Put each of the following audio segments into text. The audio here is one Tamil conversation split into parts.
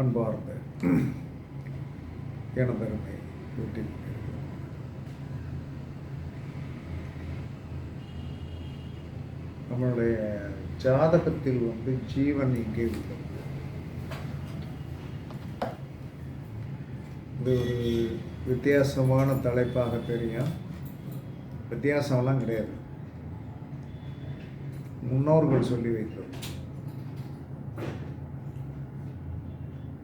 அன்பார்ந்த எனதருமை யூடியூப் நம்மளுடைய ஜாதகத்தில் வந்து ஜீவன் இங்கே உள்ளது. இது ஒரு வித்தியாசமான தலைப்பாக தெரியும். வித்தியாசம்லாம் கிடையாது. முன்னோர்கள் சொல்லி வைத்தோம்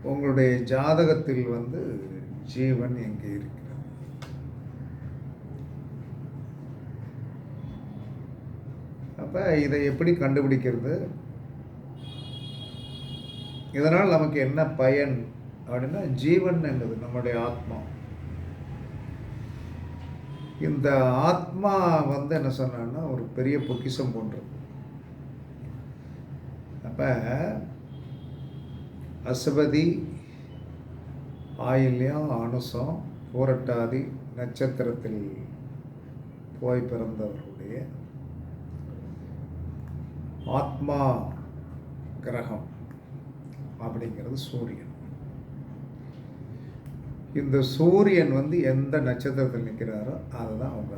உங்களுடைய ஜாதகத்தில் வந்து ஜீவன் எங்கே இருக்கிறது? அப்போ இதை எப்படி கண்டுபிடிக்கிறது? இதனால் நமக்கு என்ன பயன் அப்படின்னா ஜீவன் என்பது நம்முடைய ஆத்மா. இந்த ஆத்மா வந்து என்ன சொன்னான்னா ஒரு பெரிய பொக்கிஷம் போன்றது. அப்போ அசுபதி ஆயில்யா அனுசம் பூரட்டாதி நட்சத்திரத்தில் போய் பிறந்தவருடைய ஆத்மா கிரகம் அப்படிங்கிறது சூரியன். இந்த சூரியன் வந்து எந்த நட்சத்திரத்தில் நிற்கிறாரோ அதுதான் அவங்க.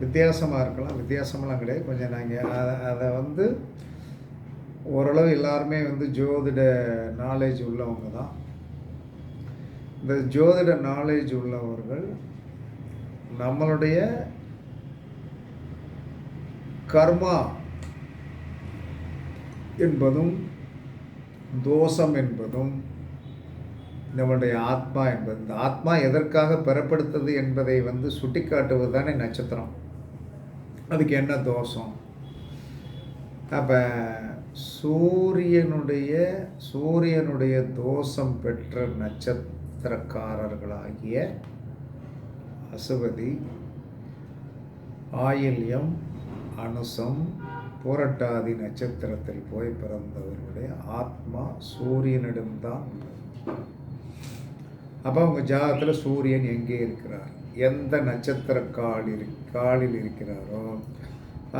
வித்தியாசமாக இருக்கலாம். வித்தியாசமெல்லாம் கிடையாது. கொஞ்சம் நாங்கள் அதை அதை வந்து ஓரளவு எல்லாருமே வந்து ஜோதிட நாலேஜ் உள்ளவங்க தான். இந்த ஜோதிட நாலேஜ் உள்ளவர்கள் நம்மளுடைய கர்மா என்பதும் தோஷம் என்பதும் நம்மளுடைய ஆத்மா என்பது இந்த ஆத்மா எதற்காக பெறப்படுத்தது என்பதை வந்து சுட்டிக்காட்டுவது தானே நட்சத்திரம். அதுக்கு என்ன தோஷம்? அப்போ சூரியனுடைய சூரியனுடைய தோஷம் பெற்ற நட்சத்திரக்காரர்களாகிய அசுவதி ஆயில்யம் அனுசம் புரட்டாதி நட்சத்திரத்தில் போய் பிறந்தவர்களுடைய ஆத்மா சூரியனிடம்தான் அப்போ அவங்க ஜாதகத்தில் சூரியன் எங்கே இருக்கிறார்? எந்த நட்சத்திர காலில் காலில் இருக்கிறாரோ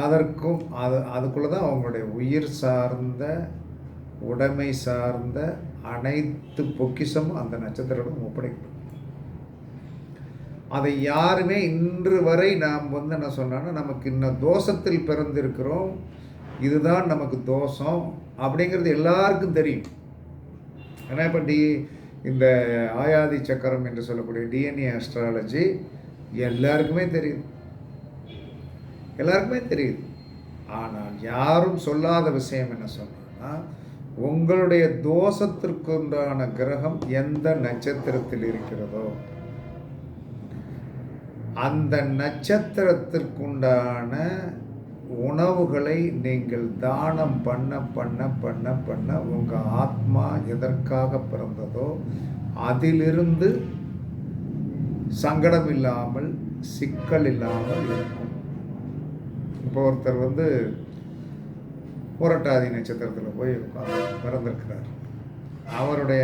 அதற்கும் அது அதுக்குள்ளே தான் அவங்களுடைய உயிர் சார்ந்த உடைமை சார்ந்த அனைத்து பொக்கிஷமும் அந்த நட்சத்திரம் ஒப்படைக்கும். அதை யாருமே இன்று வரை நாம் வந்து என்ன சொன்னோன்னா நமக்கு இன்னும் தோஷத்தில் பிறந்திருக்கிறோம் இதுதான் நமக்கு தோஷம் அப்படிங்கிறது எல்லாருக்கும் தெரியும். ஏன்னா இப்போ டி இந்த ஆயாதி சக்கரம் என்று சொல்லக்கூடிய டிஎன்ஏ அஸ்ட்ராலஜி எல்லாருக்குமே தெரியுது எல்லாருக்குமே தெரியுது. ஆனால் யாரும் சொல்லாத விஷயம் என்ன சொன்னா உங்களுடைய தோஷத்திற்குண்டான கிரகம் எந்த நட்சத்திரத்தில் இருக்கிறதோ அந்த நட்சத்திரத்திற்குண்டான உணவுகளை நீங்கள் தானம் பண்ண பண்ண பண்ண பண்ண உங்கள் ஆத்மா எதற்காக பிறந்ததோ அதிலிருந்து சங்கடம் இல்லாமல் சிக்கல் இல்லாமல் இருக்கும். இப்போ ஒருத்தர் வந்து புரட்டாதி நட்சத்திரத்தில் போய் பிறந்திருக்கிறார். அவருடைய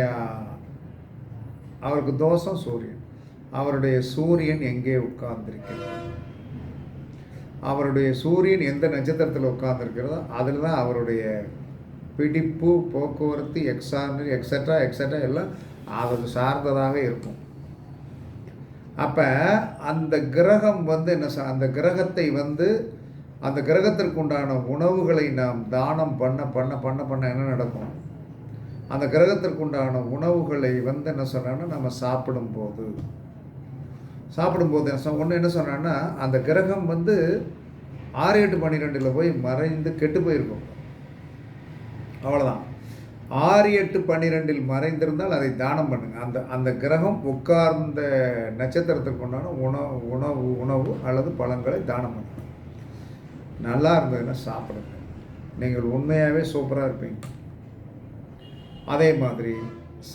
அவருக்கு தோஷம் சூரியன். அவருடைய சூரியன் எங்கே உட்கார்ந்திருக்கிறது? அவருடைய சூரியன் எந்த நட்சத்திரத்தில் உட்கார்ந்துருக்கிறதோ அதில் தான் அவருடைய பிடிப்பு போக்குவரத்து எக்ஸான் எக்ஸட்ரா எக்ஸட்ரா எல்லாம் அது சார்ந்ததாக இருக்கும். அப்போ அந்த கிரகம் வந்து என்ன அந்த கிரகத்தை வந்து அந்த கிரகத்திற்கு உண்டான உணவுகளை நாம் தானம் பண்ண பண்ண பண்ண பண்ண என்ன நடக்கும்? அந்த கிரகத்திற்கு உண்டான உணவுகளை வந்து என்ன சொன்னான்னா நம்ம சாப்பிடும்போது. சாப்பிடும்போது என்ன ஒன்று என்ன சொன்னான்னா அந்த கிரகம் வந்து ஆறு எட்டு பன்னிரெண்டில் போய் மறைந்து கெட்டு போயிருக்கும். அவ்வளோதான் ஆறு எட்டு பன்னிரெண்டில் மறைந்திருந்தால் அதை தானம் பண்ணுங்க. அந்த அந்த கிரகம் உட்கார்ந்த நட்சத்திரத்துக்கு உண்டான உணவு உணவு உணவு அல்லது பழங்களை தானம் பண்ணுங்க. நல்லா இருந்ததுன்னா சாப்பிடுங்க. நீங்கள் உண்மையாகவே சூப்பராக இருப்பீங்க. அதே மாதிரி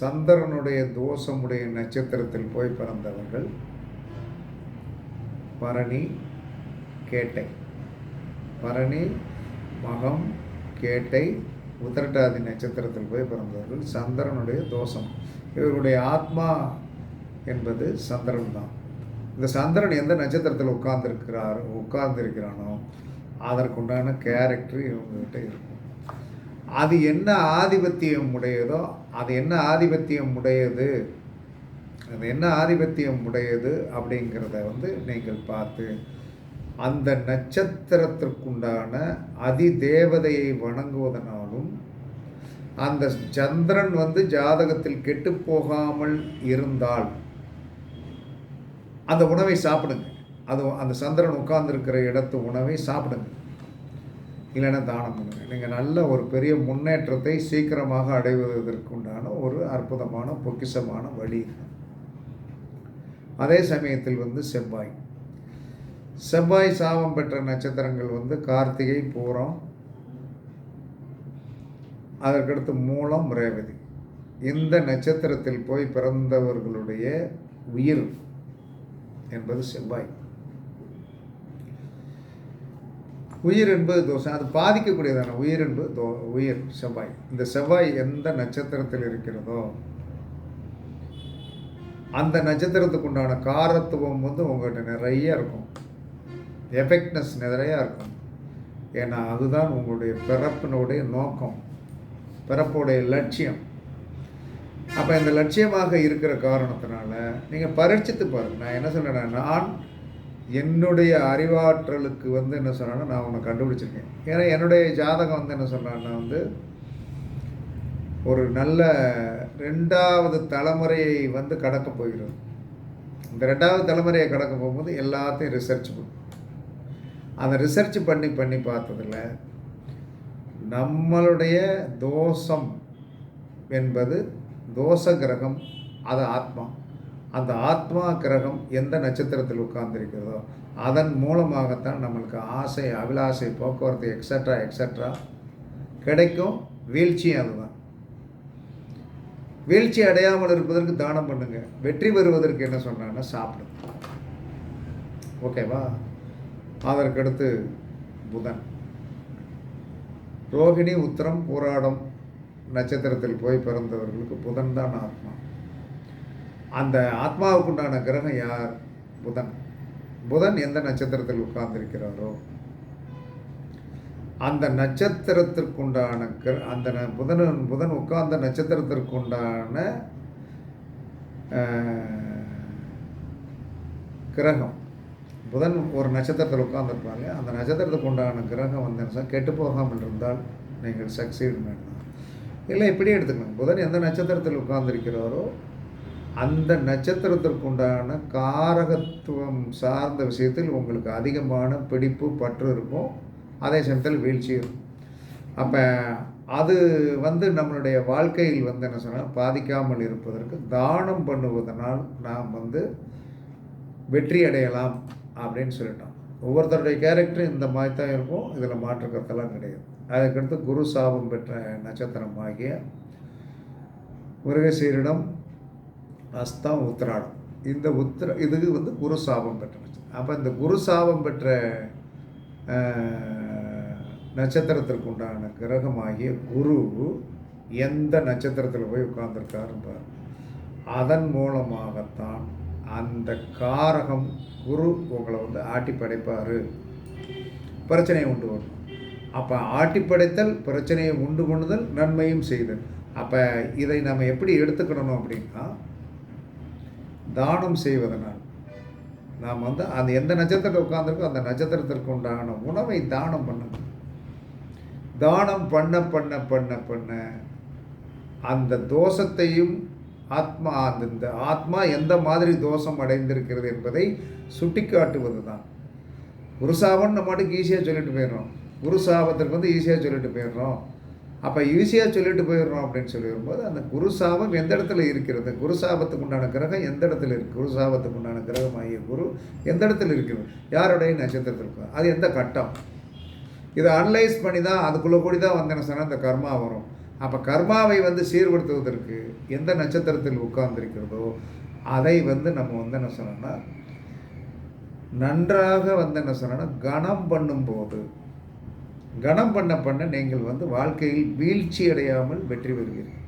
சந்திரனுடைய தோஷமுடைய நட்சத்திரத்தில் போய் பிறந்தவர்கள் பரணி கேட்டை. பரணி மகம் கேட்டை உத்திரட்டாதி நட்சத்திரத்தில் போய் பிறந்தவர்கள் சந்திரனுடைய தோஷம். இவருடைய ஆத்மா என்பது சந்திரன் தான். இந்த சந்திரன் எந்த நட்சத்திரத்தில் உட்கார்ந்துருக்கிறார் உட்கார்ந்துருக்கிறானோ அதற்குண்டான கேரக்டர் இவங்ககிட்ட இருக்கும். அது என்ன ஆதிபத்தியம் உடையதோ அது என்ன ஆதிபத்தியம் உடையது அது என்ன ஆதிபத்தியம் உடையது அப்படிங்கிறத வந்து நீங்கள் பார்த்து அந்த நட்சத்திரத்திற்குண்டான அதி தேவதையை வணங்குவதனாலும் அந்த சந்திரன் வந்து ஜாதகத்தில் கெட்டு போகாமல் இருந்தால் அந்த உணவை சாப்பிடுங்க. அது அந்த சந்திரன் உட்கார்ந்துருக்கிற இடத்து உணவை சாப்பிடுங்க. இல்லைன்னா தானம் பண்ணுங்க. நீங்கள் நல்ல ஒரு பெரிய முன்னேற்றத்தை சீக்கிரமாக அடைவதற்குண்டான ஒரு அற்புதமான பொக்கிஷமான வழி அதே சமயத்தில் வந்து செவ்வாய். செவ்வாய் சாபம் பெற்ற நட்சத்திரங்கள் வந்து கார்த்திகை பூரம் அதற்கடுத்து மூலம் ரேவதி. இந்த நட்சத்திரத்தில் போய் பிறந்தவர்களுடைய உயிர் என்பது செவ்வாய். உயிர் என்பது தோஷம். அது பாதிக்கக்கூடியதான உயிர் என்பது தோ உயிர் செவ்வாய். இந்த செவ்வாய் எந்த நட்சத்திரத்தில் இருக்கிறதோ அந்த நட்சத்திரத்துக்கு உண்டான காரத்துவம் வந்து உங்கள்கிட்ட நிறைய இருக்கும். எஃபெக்ட்னஸ் நிறையா இருக்கும். ஏன்னா அதுதான் உங்களுடைய பிறப்பினுடைய நோக்கம். பிறப்புடைய லட்சியம். அப்போ இந்த லட்சியமாக இருக்கிற காரணத்தினால நீங்கள் பரீட்சித்து பாருங்கள் நான் என்ன சொல்கிறேன்னா நான் என்னுடைய அறிவாற்றலுக்கு வந்து என்ன சொன்னேன்னா நான் உன்னை கண்டுபிடிச்சிருக்கேன். ஏன்னா என்னுடைய ஜாதகம் வந்து என்ன சொன்னான்னா வந்து ஒரு நல்ல ரெண்டாவது தலைமுறையை வந்து கடக்க போகிறது. இந்த ரெண்டாவது தலைமுறையை கடக்க போகும்போது எல்லாத்தையும் ரிசர்ச் பண்ணும் அந்த ரிசர்ச் பண்ணி பண்ணி பார்த்ததில் நம்மளுடைய தோஷம் என்பது தோஷ கிரகம் அது ஆத்மா. அந்த ஆத்மா கிரகம் எந்த நட்சத்திரத்தில் உட்கார்ந்துருக்கிறதோ அதன் மூலமாகத்தான் நம்மளுக்கு ஆசை அபிலாசை போக்குவரத்து எக்ஸட்ரா எக்ஸட்ரா கிடைக்கும். வீழ்ச்சியும் அதுதான். வீழ்ச்சி அடையாமல் இருப்பதற்கு தானம் பண்ணுங்க. வெற்றி பெறுவதற்கு என்ன சொன்னான்னா சாப்பிடுங்க ஓகேவா அதற்கடுத்து புதன். ரோகிணி உத்திரம் போராடம் நட்சத்திரத்தில் போய் பிறந்தவர்களுக்கு புதன் தான் ஆத்மா. அந்த ஆத்மாவுக்குண்டான கிரகம் யார்? புதன். புதன் எந்த நட்சத்திரத்தில் உட்கார்ந்திருக்கிறாரோ? அந்த நட்சத்திரத்திற்குண்டான கிர அந்த ந- புதன் புதன் உட்கார்ந்த நட்சத்திரத்திற்குண்டான கிரகம். புதன் ஒரு நட்சத்திரத்தில் உட்கார்ந்துருப்பாங்க அந்த நட்சத்திரத்துக்கு உண்டான கிரகம் வந்து கெட்டு போகாமல் இருந்தால் நீங்கள் சக்சீட் பண்ணலாம் இல்லை இப்படியே எடுத்துக்கணும். புதன் எந்த நட்சத்திரத்தில் உட்கார்ந்திருக்கிறாரோ அந்த நட்சத்திரத்திற்கு உண்டான காரகத்துவம் சார்ந்த விஷயத்தில் உங்களுக்கு அதிகமான பிடிப்பு பற்று இருக்கும். அதே சமயத்தில் வீழ்ச்சி இருக்கும். அப்போ அது வந்து நம்மளுடைய வாழ்க்கையில் வந்து என்ன சொன்னால் பாதிக்காமல் இருப்பதற்கு தானம் பண்ணுவதனால் நாம் வந்து வெற்றி அடையலாம் அப்படின்னு சொல்லிட்டோம். ஒவ்வொருத்தருடைய கேரக்டரும் இந்த மாதிரி தான் இருக்கும். இதில் மாற்று கருத்தெல்லாம் கிடையாது. அதுக்கடுத்து குரு சாபம் பெற்ற நட்சத்திரம் ஆகிய முருகசீரிடம் அஸ்தம் உத்திராடம் இந்த உத்திர இதுக்கு வந்து குரு சாபம் பெற்ற நட்சத்திரம். அப்போ இந்த குரு சாபம் பெற்ற நட்சத்திரத்திற்கு உண்டான கிரகமாகிய குரு எந்த நட்சத்திரத்தில் போய் உட்கார்ந்துருக்காருன்னு அதன் மூலமாகத்தான் அந்த காரகம் குரு உங்களை வந்து ஆட்டி படைப்பார். பிரச்சனையை உண்டு வரும் அப்போ ஆட்டி படைத்தல் பிரச்சனையை உண்டு பண்ணுதல் நன்மையும் செய்தல். அப்போ இதை நம்ம எப்படி எடுத்துக்கணும் அப்படின்னா தானம் செய்வதனால் நாம் வந்து அந்த எந்த நட்சத்திரத்தில் உட்காந்துருக்கோ அந்த நட்சத்திரத்திற்கு உண்டான உணவை தானம் பண்ண தானம் பண்ண பண்ண பண்ண பண்ண அந்த தோஷத்தையும் ஆத்மா அந்த இந்த ஆத்மா எந்த மாதிரி தோஷம் அடைந்திருக்கிறது என்பதை சுட்டிக்காட்டுவது தான் குருசாவன் நம்ம மாட்டுக்கு ஈஸியாக சொல்லிட்டு போயிடுறோம். குருசாபத்திற்கு வந்து ஈஸியாக சொல்லிட்டு போயிடுறோம். அப்போ ஈஸியாக சொல்லிட்டு போயிடுறோம் அப்படின்னு சொல்லி வரும்போது அந்த குருசாபம் எந்த இடத்துல இருக்கிறது? குருசாபத்துக்கு உண்டான கிரகம் எந்த இடத்துல இருக்குது குருசாபத்துக்கு உண்டான கிரகம் ஆகிய குரு எந்த இடத்துல இருக்கிறது? யாருடைய நட்சத்திரத்தில் இருக்கும் அது எந்த கட்டம்? இதை அனலைஸ் பண்ணி தான் அதுக்குள்ளே கூடி தான் வந்து என்ன சொன்னால் அந்த கர்மா வரும். அப்போ கர்மாவை வந்து சீர்படுத்துவதற்கு எந்த நட்சத்திரத்தில் உட்கார்ந்திருக்கிறதோ அதை வந்து நம்ம வந்து என்ன சொன்னோம்னா நன்றாக வந்து என்ன சொன்னோன்னா கணம் பண்ணும்போது கணம் பண்ண பண்ண நீங்கள் வந்து வாழ்க்கையில் வீழ்ச்சி அடையாமல் வெற்றி பெறுவீர்கள்.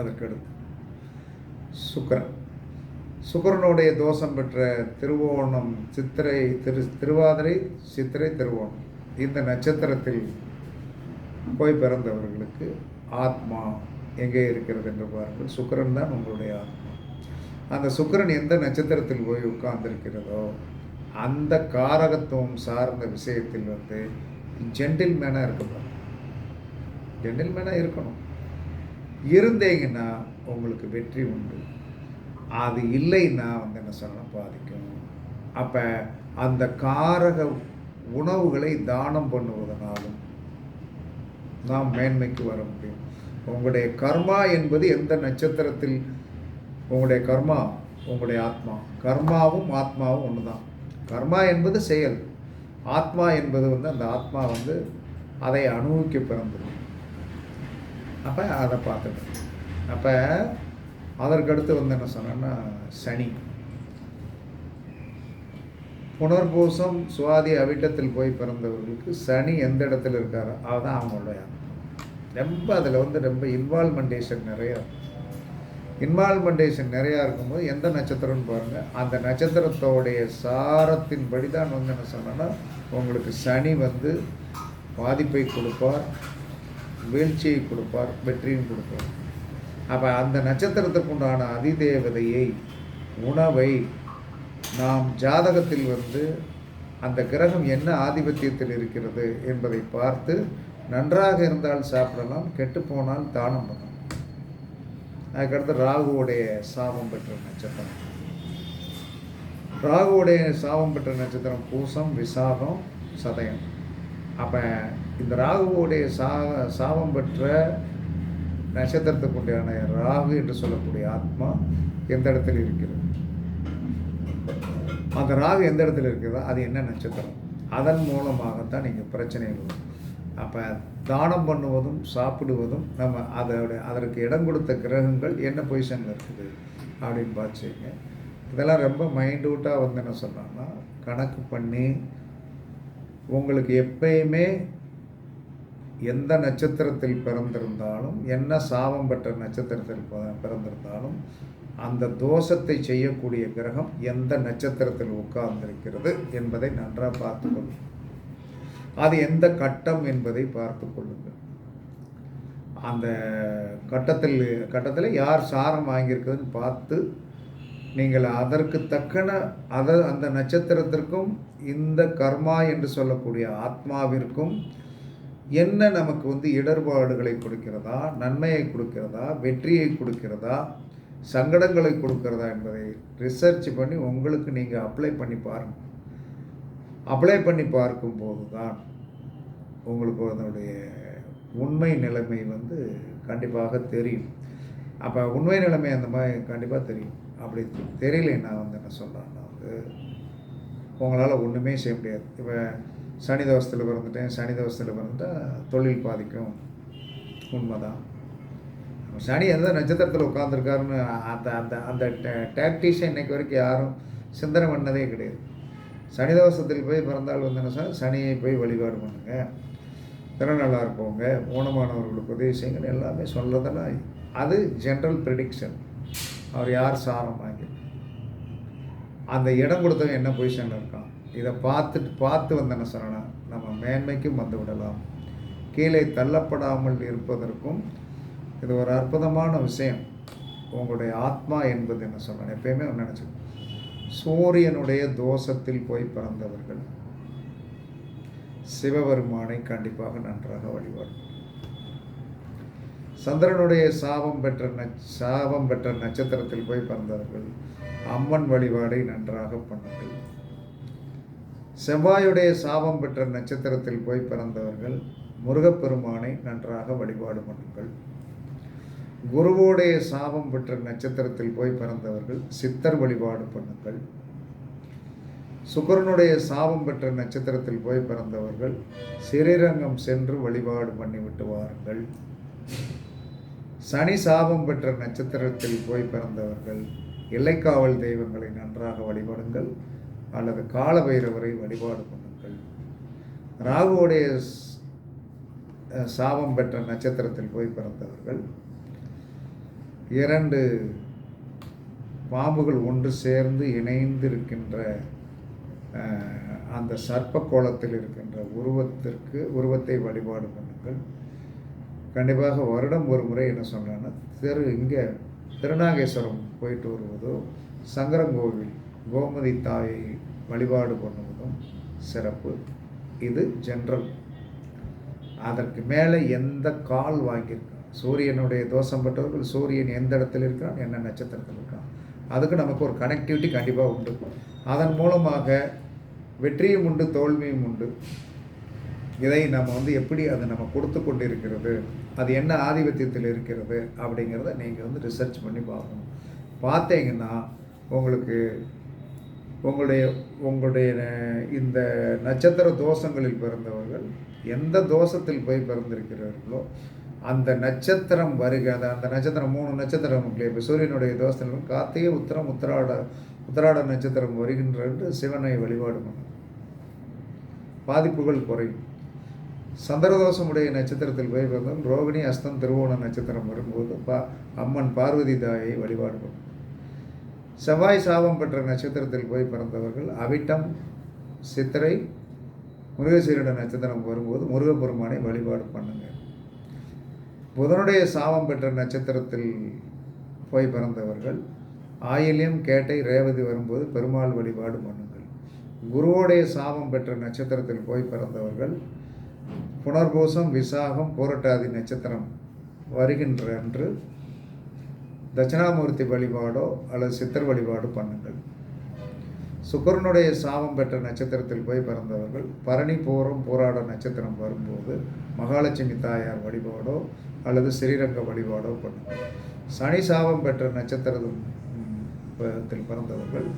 அதற்கடுத்து சுக்கரன். சுக்கரனுடைய தோஷம் பெற்ற திருவோணம் சித்திரை திரு திருவாதிரை சித்திரை திருவோணம். இந்த நட்சத்திரத்தில் போய் பிறந்தவர்களுக்கு ஆத்மா எங்கே இருக்கிறது என்று பாருங்கள். சுக்கரன் தான் உங்களுடைய ஆத்மா. அந்த சுக்கிரன் எந்த நட்சத்திரத்தில் போய் உட்கார்ந்திருக்கிறதோ அந்த காரகத்துவம் சார்ந்த விஷயத்தில் வந்து ஜென்டில்மேனாக இருக்கக்கூடாது ஜென்டில்மேனாக இருக்கணும். இருந்தீங்கன்னா உங்களுக்கு வெற்றி உண்டு. அது இல்லைன்னா வந்து என்ன சொல்லணும்? பாதிக்கும். அப்போ அந்த காரக உணவுகளை தானம் பண்ணுவதனாலும் நாம் மேன்மைக்கு வர முடியும். உங்களுடைய கர்மா என்பது எந்த நட்சத்திரத்தில்? உங்களுடைய கர்மா உங்களுடைய ஆத்மா. கர்மாவும் ஆத்மாவும் ஒன்று தான் கர்மா என்பது செயல். ஆத்மா என்பது வந்து அந்த ஆத்மா வந்து அதை அனுபவிக்க பிறந்தது. அப்போ அதை பார்த்துக்கணும் அப்போ அதற்கடுத்து வந்து என்ன சொன்னேன்னா சனி. புனர்பூசம் சுவாதி அவிட்டத்தில் போய் பிறந்தவர்களுக்கு சனி எந்த இடத்துல இருக்காரோ அதுதான் அவங்களுடைய ரொம்ப அதில் வந்து ரொம்ப இன்வால்மெண்டேஷன் நிறையா இன்வால்மெண்டேஷன் நிறையா இருக்கும்போது எந்த நட்சத்திரம்னு பாருங்கள் அந்த நட்சத்திரத்தோடைய சாரத்தின்படி தான் வந்து என்ன சொன்னேன்னா உங்களுக்கு சனி வந்து பாதிப்பை கொடுப்பார் வீழ்ச்சியை கொடுப்பார் வெற்றியும் கொடுப்பார். அப்போ அந்த நட்சத்திரத்துக்கு உண்டான அதிதேவதையை உணவை நாம் ஜாதகத்தில் வந்து அந்த கிரகம் என்ன ஆதிபத்தியத்தில் இருக்கிறது என்பதை பார்த்து நன்றாக இருந்தால் சாப்பிடலாம் கெட்டு போனால் தானம் பண்ணலாம். அதுக்கடுத்து ராகுவுடைய சாபம் பெற்ற நட்சத்திரம். ராகுவுடைய சாபம் பெற்ற நட்சத்திரம் பூசம் விசாகம் சதயம். அப்போ இந்த ராகுவுடைய சா சாபம் பெற்ற நட்சத்திரத்துக்கு உண்டான ராகு என்று சொல்லக்கூடிய ஆத்மா எந்த இடத்தில் இருக்கிறது? அந்த ராகு எந்த இடத்துல இருக்கிறதோ அது என்ன நட்சத்திரம்? அதன் மூலமாகத்தான் நீங்கள் பிரச்சனைகள் வரும். அப்போ தானம் பண்ணுவதும் சாப்பிடுவதும் நம்ம அதோட அதற்கு இடம் கொடுத்த கிரகங்கள் என்ன பொசிஷனில் இருக்குது அப்படின்னு பார்த்துங்க இதெல்லாம் ரொம்ப மைண்டூட்டாக வந்து என்ன சொன்னோன்னா கணக்கு பண்ணி உங்களுக்கு எப்பயுமே எந்த நட்சத்திரத்தில் பிறந்திருந்தாலும் என்ன சாபம் பெற்ற நட்சத்திரத்தில் ப- பிறந்திருந்தாலும் அந்த தோஷத்தை செய்யக்கூடிய கிரகம் எந்த நட்சத்திரத்தில் உட்கார்ந்திருக்கிறது என்பதை நன்றாக பார்த்து கொள்ளுங்கள் அது எந்த கட்டம் என்பதை பார்த்து கொள்ளுங்கள். அந்த கட்டத்தில் கட்டத்தில் யார் சாரம் வாங்கியிருக்குதுன்னு பார்த்து நீங்கள் அதற்கு தக்கன அத அந்த நட்சத்திரத்திற்கும் இந்த கர்மா என்று சொல்லக்கூடிய ஆத்மாவிற்கும் என்ன நமக்கு வந்து இடர்பாடுகளை கொடுக்கிறதா நன்மையை கொடுக்கிறதா வெற்றியை கொடுக்கிறதா சங்கடங்களை கொடுக்கிறதா என்பதை ரிசர்ச் பண்ணி உங்களுக்கு நீங்கள் அப்ளை பண்ணி பாருங்கள் அப்ளை பண்ணி பார்க்கும்போது தான் உங்களுக்கு அதனுடைய உண்மை நிலைமை வந்து கண்டிப்பாக தெரியும். அப்போ உண்மை நிலைமை அந்த மாதிரி கண்டிப்பாக தெரியும். அப்படி நான் வந்து என்ன சொல்கிறேன்னா வந்து உங்களால் ஒன்றுமே செய்ய முடியாது. இப்போ சனி தவசத்தில் பிறந்துட்டேன் சனி தவசத்தில் பிறந்துட்டால் தொழில் பாதிக்கும். உண்மைதான். சனி எந்த நட்சத்திரத்தில் உட்காந்துருக்காருன்னு அந்த அந்த அந்த டாக்டிஷியன் இன்னைக்கு வரைக்கும் யாரும் சிந்தனை பண்ணதே கிடையாது. சனி தவசத்தில் போய் பிறந்தால் வந்து என்ன சார் சனியை போய் வழிபாடு பண்ணுங்க. திறனல்லா இருப்பவங்க ஊனமானவர்களுக்கு உதவி செய்யுங்கன்னு எல்லாமே சொல்லதெல்லாம் அது ஜென்ரல் ப்ரெடிக்ஷன் அவர் யார் சாரம் வாங்கி? அந்த இடம் கொடுத்தவன் என்ன பொசிஷனில் இருக்கான்? இதை பார்த்துட்டு பார்த்து வந்த என்ன சொல்லணும் நம்ம மேன்மைக்கும் வந்து விடலாம். கீழே தள்ளப்படாமல் இருப்பதற்கும் இது ஒரு அற்புதமான விஷயம். உங்களுடைய ஆத்மா என்பது என்ன சொல்லணும் எப்பயுமே நினச்சி சூரியனுடைய தோஷத்தில் போய் பிறந்தவர்கள் சிவபெருமானை கண்டிப்பாக நன்றாக வழிபாடு சந்திரனுடைய சாபம் பெற்ற நச் சாபம் பெற்ற நட்சத்திரத்தில் போய் பிறந்தார்கள் அம்மன் வழிபாடை நன்றாக பண்ணுங்கள். செவ்வாயுடைய சாபம் பெற்ற நட்சத்திரத்தில் போய் பிறந்தவர்கள் முருகப்பெருமானை நன்றாக வழிபாடு பண்ணுங்கள். குருவோடைய சாபம் பெற்ற நட்சத்திரத்தில் போய் பிறந்தவர்கள் சித்தர் வழிபாடு பண்ணுங்கள். சுக்கரனுடைய சாபம் பெற்ற நட்சத்திரத்தில் போய் பிறந்தவர்கள் ஸ்ரீரங்கம் சென்று வழிபாடு பண்ணிவிட்டு வாருங்கள். சனி சாபம் பெற்ற நட்சத்திரத்தில் போய் பிறந்தவர்கள் எல்லைக்காவல் தெய்வங்களை நன்றாக வழிபடுங்கள் அல்லது கால பைரவரை வழிபாடு பண்ணுங்கள். ராகுவோடைய சாபம் பெற்ற நட்சத்திரத்தில் போய் பிறந்தவர்கள் இரண்டு பாம்புகள் ஒன்று சேர்ந்து இணைந்து இருக்கின்ற அந்த சர்ப்ப கோலத்தில் இருக்கின்ற உருவத்திற்கு உருவத்தை வழிபாடு பண்ணுங்கள். கண்டிப்பாக வருடம் ஒரு முறை என்ன சொல்கிறேன்னா திரு இங்கே திருநாகேஸ்வரம் போயிட்டு வருவதோ சங்கரங்கோவில் கோமதி தாயை வழிபாடு பண்ணுவதும் சிறப்பு. இது ஜென்ரல் அதற்கு மேலே எந்த கால் வாங்கியிருக்கான் சூரியனுடைய தோஷம் பெற்றவர்கள் சூரியன் எந்த இடத்துல இருக்கான் என்ன நட்சத்திரத்தில் இருக்கான் அதுக்கு நமக்கு ஒரு கனெக்டிவிட்டி கண்டிப்பாக உண்டு. அதன் மூலமாக வெற்றியும் உண்டு தோல்வியும் உண்டு. இதை நம்ம வந்து எப்படி அதை நம்ம கொடுத்து கொண்டு இருக்கிறது அது என்ன ஆதிபத்தியத்தில் இருக்கிறது அப்படிங்கிறத நீங்கள் வந்து ரிசர்ச் பண்ணி பார்க்கணும். பார்த்தீங்கன்னா உங்களுக்கு உங்களுடைய உங்களுடைய இந்த நட்சத்திர தோஷங்களில் பிறந்தவர்கள் எந்த தோஷத்தில் போய் பிறந்திருக்கிறார்களோ அந்த நட்சத்திரம் வருக அந்த அந்த நட்சத்திரம் மூணு நட்சத்திரம் இருக்கு இப்போ சூரியனுடைய தோஷத்தில் கார்த்திகை உத்திரம் உத்தராட உத்தராட நட்சத்திரம் வருகின்ற என்று சிவனை வழிபாடு பண்ணும் பாதிப்புகள் குறையும். சந்திரதோஷமுடைய நட்சத்திரத்தில் போய் பிறந்தவன் ரோகிணி அஸ்தம் திருவோண நட்சத்திரம் வரும்போது பா அம்மன் பார்வதி தாயை வழிபாடு பண்ணும். செவ்வாய் சாபம் பெற்ற நட்சத்திரத்தில் போய் பிறந்தவர்கள் அவிட்டம் சித்திரை முருகசீரட நட்சத்திரம் வரும்போது முருகப்பெருமானை வழிபாடு பண்ணுங்க. புதனுடைய சாபம் பெற்ற நட்சத்திரத்தில் போய் பிறந்தவர்கள் ஆயில்யம் கேட்டை ரேவதி வரும்போது பெருமாள் வழிபாடு பண்ணுங்கள். குருவோடைய சாபம் பெற்ற நட்சத்திரத்தில் போய் பிறந்தவர்கள் புனர்பூசம் விசாகம் போரட்டாதி நட்சத்திரம் வருகின்ற அன்று தட்சிணாமூர்த்தி வழிபாடோ அல்லது சித்தர் வழிபாடு பண்ணுங்கள். சுக்கரனுடைய சாபம் பெற்ற நட்சத்திரத்தில் போய் பிறந்தவர்கள் பரணி போரும் போராட நட்சத்திரம் வரும்போது மகாலட்சுமி தாயார் வழிபாடோ அல்லது ஸ்ரீரங்க வழிபாடோ பண்ணுங்கள். சனி சாபம் பெற்ற நட்சத்திரத்தில் பிறந்தவர்கள்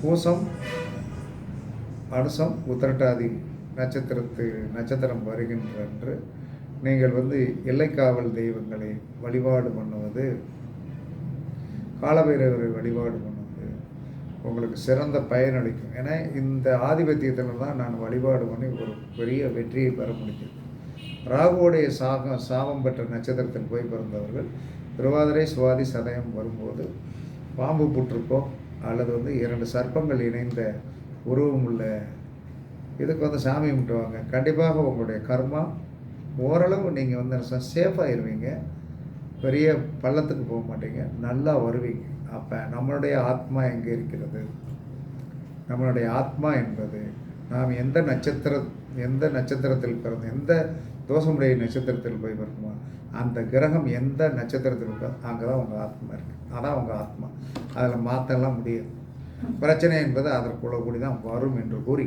பூசம் அனுசம் உத்திரட்டாதி நட்சத்திரத்து நட்சத்திரம் வருகின்ற அன்று நீங்கள் வந்து எல்லைக்காவல் தெய்வங்களை வழிபாடு பண்ணுவது காலபைரவரை வழிபாடு பண்ணுவது உங்களுக்கு சிறந்த பயனளிக்கும் ஏன்னா இந்த ஆதிபத்தியத்தில் தான் நான் வழிபாடு பண்ணி ஒரு பெரிய வெற்றியை பெற முடிஞ்சது. ராகுவோடைய சாகம் சாபம் பெற்ற நட்சத்திரத்தில் போய் பிறந்தவர்கள் திருவாதிரை சுவாதி சதயம் வரும்போது பாம்பு புற்றுக்கோ அல்லது வந்து இரண்டு சர்ப்பங்கள் இணைந்த உருவமுள்ள இதுக்கு வந்து சாமி கும்பிட்டுவாங்க. கண்டிப்பாக உங்களுடைய கர்மா ஓரளவு நீங்கள் வந்து சேஃபாக இருவீங்க பெரிய பள்ளத்துக்கு போக மாட்டீங்க. நல்லா வருவீங்க. அப்போ நம்மளுடைய ஆத்மா எங்கே இருக்கிறது? நம்மளுடைய ஆத்மா என்பது நாம் எந்த நட்சத்திர எந்த நட்சத்திரத்தில் பிறந்த எந்த தோஷமுடைய நட்சத்திரத்தில் போய் பிறக்குமோ அந்த கிரகம் எந்த நட்சத்திரத்தில் இருக்கோ அங்கே தான் உங்கள் ஆத்மா இருக்குது அதான் உங்கள் ஆத்மா. அதில் மாற்றலாம் முடியாது. பிரச்சனை என்பது அதற்குள்ள கூடி தான் வரும் என்று கூறி